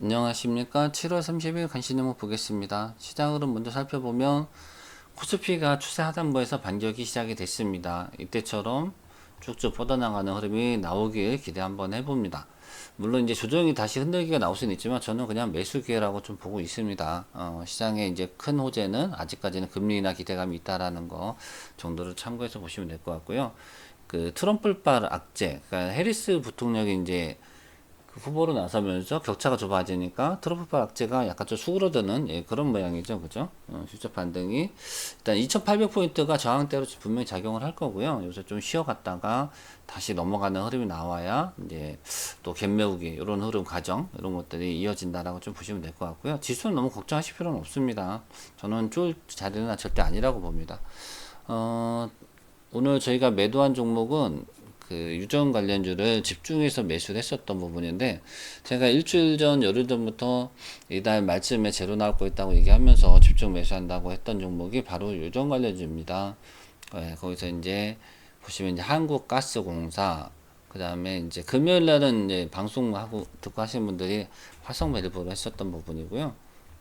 안녕하십니까. 7월 30일 간신의목 보겠습니다. 시장 흐름 먼저 살펴보면 코스피가 추세 하단부에서 반격이 시작이 됐습니다. 이때처럼 쭉쭉 뻗어나가는 흐름이 나오길 기대 한번 해봅니다. 물론 이제 조정이 다시 흔들기가 나올 수는 있지만 저는 그냥 매수 기회라고 좀 보고 있습니다. 어, 시장에 이제 큰 호재는 아직까지는 금리나 기대감이 있다라는 거 정도를 참고해서 보시면 될 것 같고요. 그 트럼프발 악재, 그러니까 해리스 부통령이 이제 그 후보로 나서면서 격차가 좁아지니까 트럼프발 악재가 약간 좀 수그러드는 예, 그런 모양이죠. 그죠? 어, 실적 반등이 일단 2800포인트가 저항대로 분명히 작용을 할 거고요. 요새 좀 쉬어갔다가 다시 넘어가는 흐름이 나와야 이제 또 갭매우기 이런 흐름 과정 이런 것들이 이어진다라고 좀 보시면 될 것 같고요. 지수는 너무 걱정하실 필요는 없습니다. 저는 쫄 자리는 절대 아니라고 봅니다. 어, 오늘 저희가 매도한 종목은 그 유전 관련주를 집중해서 매수를 했었던 부분인데 제가 일주일 전 열흘 전부터 이달 말쯤에 제로 나올 거 있다고 얘기하면서 집중 매수한다고 했던 종목이 바로 유전 관련주입니다. 네, 거기서 이제 보시면 이제 한국가스공사 그 다음에 이제 금요일 날은 이제 방송하고 듣고 하시는 분들이 화성 매립으로 했었던 부분이고요.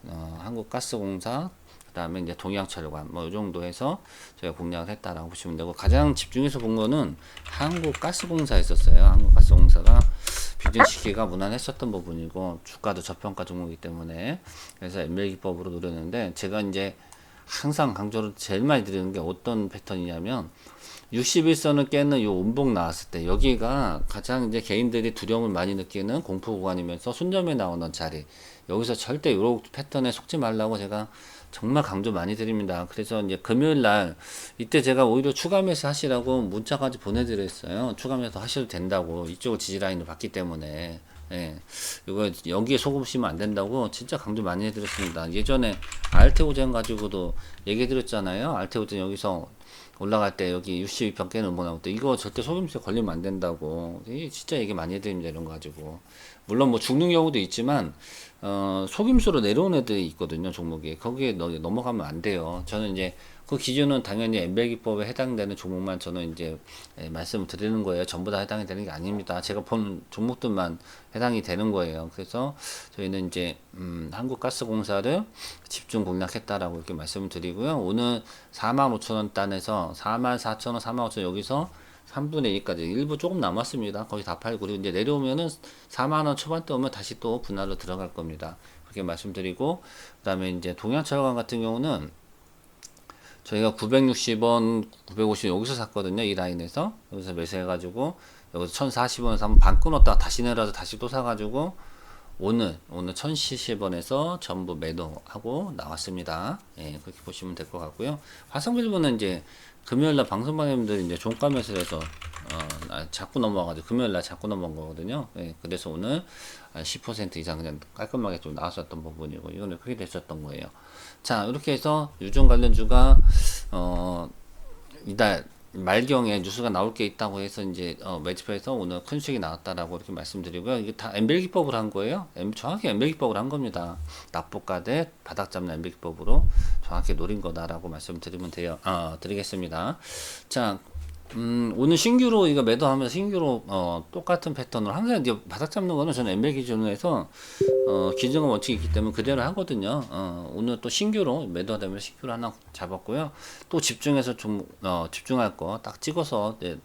어, 한국가스공사 그 다음에 이제 동양철관 뭐 이 정도 해서 저희가 공략을 했다라고 보시면 되고 가장 집중해서 본 거는 한국가스공사 있었어요. 한국가스공사가 비전 시기가 무난했었던 부분이고 주가도 저평가 종목이기 때문에 그래서 ML기법으로 노렸는데 제가 이제 항상 강조를 제일 많이 드리는 게 어떤 패턴이냐면 61선을 깨는 요 운봉 나왔을 때 여기가 가장 이제 개인들이 두려움을 많이 느끼는 공포 구간이면서 순점에 나오는 자리 여기서 절대 요런 패턴에 속지 말라고 제가 정말 강조 많이 드립니다. 그래서 이제 금요일 날 이때 제가 오히려 추가 매수 하시라고 문자까지 보내드렸어요. 추가 매수 하셔도 된다고 이쪽을 지지라인을 봤기 때문에 예, 이거 여기에 속으시면 안 된다고 진짜 강조 많이 해드렸습니다. 예전에 알테오젠 가지고도 얘기해드렸잖아요. 알테오젠 여기서 올라갈 때 여기 62평 깨는 뭐 나올 때 이거 절대 속임수에 걸리면 안 된다고 이 진짜 얘기 많이 해드립니다 이런 거 가지고 물론 뭐 죽는 경우도 있지만 어 속임수로 내려온 애들이 있거든요 종목이. 거기에 너, 넘어가면 안 돼요. 저는 이제 그 기준은 당연히 엠벨기법에 해당되는 종목만 저는 이제 예, 말씀을 드리는 거예요. 전부 다 해당이 되는 게 아닙니다. 제가 본 종목들만 해당이 되는 거예요. 그래서 저희는 이제 음, 한국가스공사를 집중 공략했다라고 이렇게 말씀을 드리고요. 오늘 45,000원 단에서 44,000원 45,000원 여기서 3분의 2까지 일부 조금 남았습니다. 거의 다 팔고 그리고 이제 내려오면은 4만 원 초반대 오면 다시 또 분할로 들어갈 겁니다. 그렇게 말씀드리고 그다음에 이제 동양철강 같은 경우는 저희가 960원, 950원 여기서 샀거든요. 이 라인에서 여기서 매수해가지고 여기서 1,040원에서 한번 반 끊었다가 다시 내려서 다시 또 사가지고 오늘 오늘 1,070원에서 전부 매도하고 나왔습니다. 예, 그렇게 보시면 될 것 같고요. 화성빌브는 이제 금요일 날 방송반님들 이제 종가 매수를 해서 어, 아, 자꾸 넘어가가지고 금요일 날 자꾸 넘어간 거거든요. 예, 그래서 오늘 10% 이상 그냥 깔끔하게 좀 나왔었던 부분이고 이거는 크게 됐었던 거예요. 자 이렇게 해서 유전 관련주가 어 이달 말경에 뉴스가 나올 게 있다고 해서 이제 어, 매집해서 오늘 큰 수익이 나왔다라고 이렇게 말씀드리고요. 이게 다 엠벨 기법으로 한 거예요. 엠, 정확히 엠벨 기법으로 한 겁니다. 납부가 대 바닥 잡는 엠벨 기법으로 정확히 노린 거다라고 말씀드리면 돼요. 어, 드리겠습니다. 자, 음, 오늘 신규로 이거 매도하면서 신규로 어, 똑같은 패턴으로 항상 이제 바닥 잡는 거는 저는 엠벨 기준으로 해서 어, 기준과 원칙이 있기 때문에 그대로 하거든요. 어, 오늘 또 신규로 매도하다면 신규로 하나 잡았고요. 또 집중해서 좀 어, 집중할 거 딱 찍어서 네,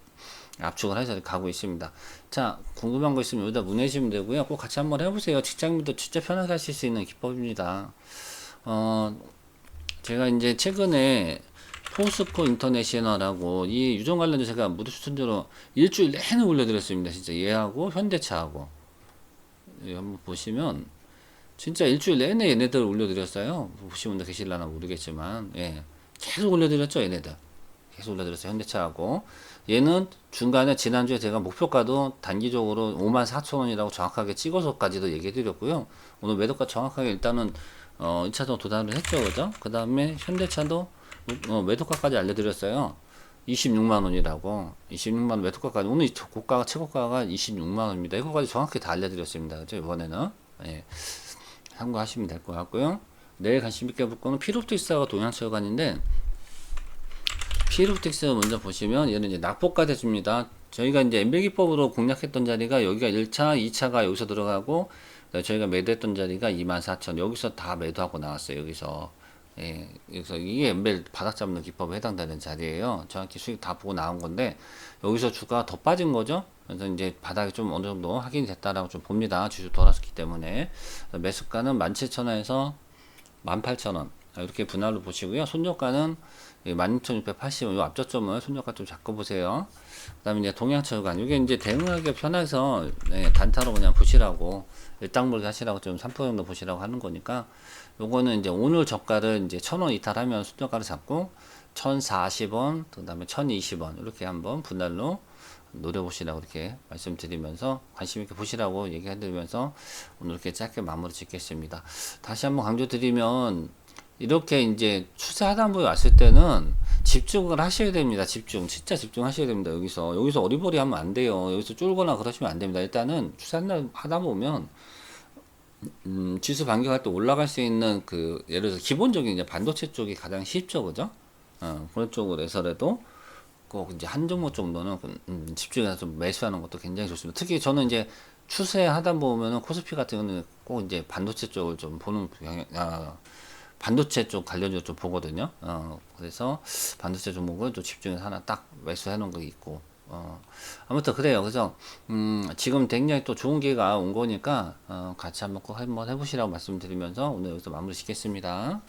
압축을 해서 가고 있습니다. 자, 궁금한 거 있으면 여기다 문의주시면 되고요. 꼭 같이 한번 해보세요. 직장인도 진짜 편하게 하실 수 있는 기법입니다. 어, 제가 이제 최근에 포스코 인터내셔널하고 이 유전 관련주 제가 무료 추천제로 일주일 내내 올려드렸습니다. 진짜 얘하고 현대차하고 여기 한번 보시면 진짜 일주일 내내 얘네들 올려드렸어요. 분들 계실라나 모르겠지만 예 계속 올려드렸죠 얘네들 계속 올려드렸어요 현대차하고 얘는 중간에 지난주에 제가 목표가도 단기적으로 54,000원이라고 정확하게 찍어서까지도 얘기해드렸고요. 오늘 매도가 정확하게 일단은 어 1차적으로 도달을 했죠 그죠? 그 다음에 현대차도 어, 매도가까지 알려드렸어요. 26만 원이라고 26만 원 매도가까지 오늘 고가가 최고가가 26만 원입니다. 이거까지 정확히 다 알려드렸습니다. 그죠 이번에는 예, 참고하시면 될 것 같고요. 내일 관심 있게 볼 거는 피로틱스가 동양철관인데 피로틱스 먼저 보시면 얘는 이제 낙폭가 대주입니다. 저희가 이제 엠벨 기법으로 공략했던 자리가 여기가 1차, 2차가 여기서 들어가고 저희가 매도했던 자리가 24,000 여기서 다 매도하고 나왔어요. 여기서 예, 여기서 이게 엠벨 바닥 잡는 기법에 해당되는 자리예요. 정확히 수익 다 보고 나온 건데 여기서 주가 더 빠진 거죠. 그래서 이제 바닥이 좀 어느 정도 확인이 됐다라고 좀 봅니다. 주주 돌았기 때문에 매수가는 17,000원에서 18,000원 이렇게 분할로 보시고요. 손절가는 16,680원 이 앞저점을 손절가 좀 잡고 보세요. 그 다음에 이제 동양철관 이게 이제 대응하기 편해서 네, 단타로 그냥 보시라고 일당불기 하시라고 좀 3% 정도 보시라고 하는 거니까 요거는 이제 오늘 저가를 이제 1,000원 이탈하면 손절가를 잡고 1,040원 그 다음에 1,020원 이렇게 한번 분할로 노려보시라고 이렇게 말씀드리면서 관심 있게 보시라고 얘기해드리면서 오늘 이렇게 짧게 마무리 짓겠습니다. 다시 한번 강조드리면 이렇게 이제 추세 하단부에 왔을 때는 집중을 하셔야 됩니다. 집중, 진짜 집중하셔야 됩니다. 여기서 여기서 어리버리 하면 안 돼요. 여기서 쫄거나 그러시면 안 됩니다. 일단은 추세 하단 하다 보면 음, 지수 반격할 때 올라갈 수 있는 그 예를 들어서 기본적인 이제 반도체 쪽이 가장 쉽죠, 그죠? 어, 그런 쪽으로 해서라도 꼭 이제 한 종목 정도는 음, 집중해서 좀 매수하는 것도 굉장히 좋습니다. 특히 저는 이제 추세 하다 보면은 코스피 같은 경우는 꼭 이제 반도체 쪽을 좀 보는 경향, 아, 반도체 쪽 관련주 좀 보거든요. 어, 그래서 반도체 종목을 좀 집중해서 하나 딱 매수해 놓은 거 있고. 어, 아무튼 그래요. 그래서 음, 지금 굉장히 또 좋은 기회가 온 거니까 어, 같이 한번 꼭 한번 해보시라고 말씀드리면서 오늘 여기서 마무리 짓겠습니다.